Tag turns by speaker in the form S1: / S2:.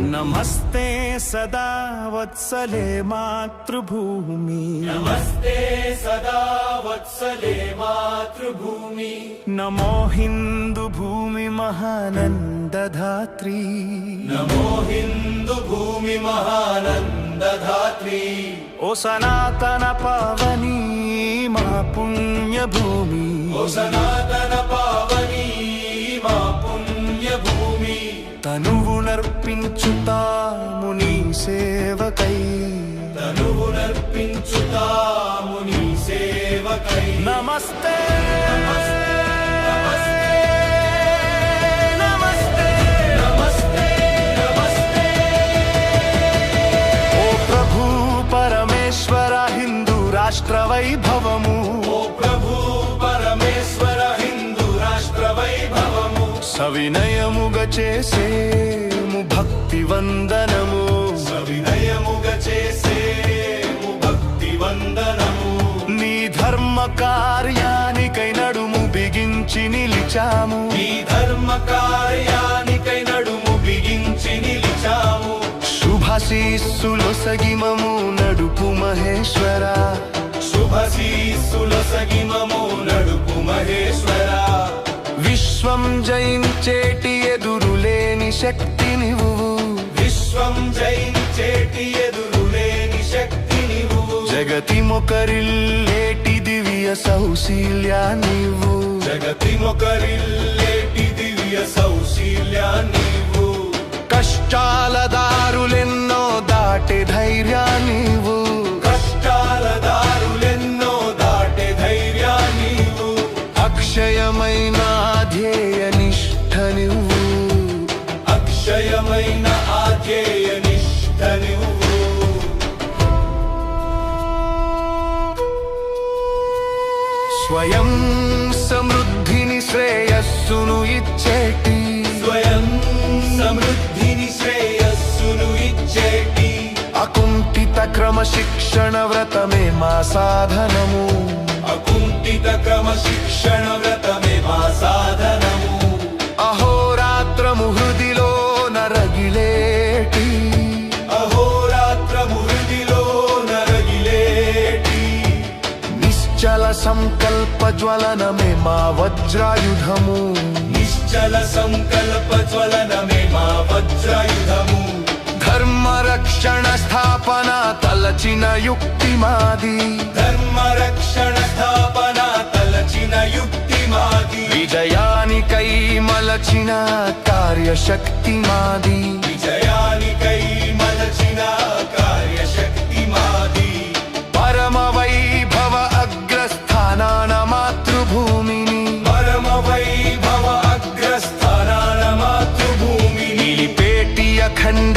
S1: నమస్తే సదా వత్సలే మాతృభూమి.
S2: నమస్తే సదా వత్సలే మాతృభూమి.
S1: నమో హిందూ భూమి మహానందధాత్రి.
S2: నమో హిందూ భూమి మహానందధాత్రి.
S1: ఓ సనాతన పావని మా పుణ్యభూమి. తనువు నర్పించుతాము నీ సేవకై.
S2: తనువు నర్పించుతాము నీ సేవకై.
S1: నమస్తే. రాష్ట్ర వైభవము.
S2: ఓ ప్రభు పరమేశ్వర హిందూ రాష్ట్ర వైభవము.
S1: సవినయముగ చేసేము భక్తి వందనము.
S2: సవినయముగ చేసేము భక్తి వందనము.
S1: నీ ధర్మ కార్యానికై నడుము బిగించి నిలిచాము.
S2: ఈ ధర్మ కార్యానికై నడుము బిగించి నిలిచాము.
S1: శుభశీస్సులు సగిమము నడుపు మహేశ్వర.
S2: శుభశీస్సుల సగిమము నడుపు మహేశ్వర.
S1: విశ్వం జయించేటి ఎదురులేని శక్తి.
S2: విశ్వం జయించేటి ఎదురులేని శక్తి నీవు.
S1: జగతి మొకరిల్లేటి దివ్య సౌశీల్యా నీవు.
S2: జగతి మొకరిల్లేటి దివ్య సౌశీల్య నీవు.
S1: కష్టాల దారులెన్నో దాటే ధైర్యా నీవు.
S2: కష్టాల దారులెన్నో దాటే ధైర్య నీవు.
S1: అక్షయమైన ధ్యేయ నిష్ఠ నువ్వు.
S2: అక్షయమైన ఆధ్యేయ
S1: స్వయం సమృద్ధిని శ్రేయస్సును ఇచ్చేటి.
S2: స్వయం సమృద్ధిని శ్రేయస్సును ఇచ్చేటి.
S1: అకుంఠిత క్రమశిక్షణ వ్రతమే మా సాధనము.
S2: అకుంఠిత క్రమశిక్షణ వ్రతమే మా సాధనము
S1: సంకల్ప జ్వలనమే మా వజ్రాయుధము.
S2: నిశ్చల సంకల్ప జ్వలనమే మా వజ్రాయుధము.
S1: ధర్మ రక్షణ స్థాపన తలచిన యుక్తి మాది.
S2: ధర్మ రక్షణ స్థాపన తలచిన యుక్తి మాది.
S1: విజయానికై మలచిన కార్యశక్తి మాది.
S2: విజయానికై మలచిన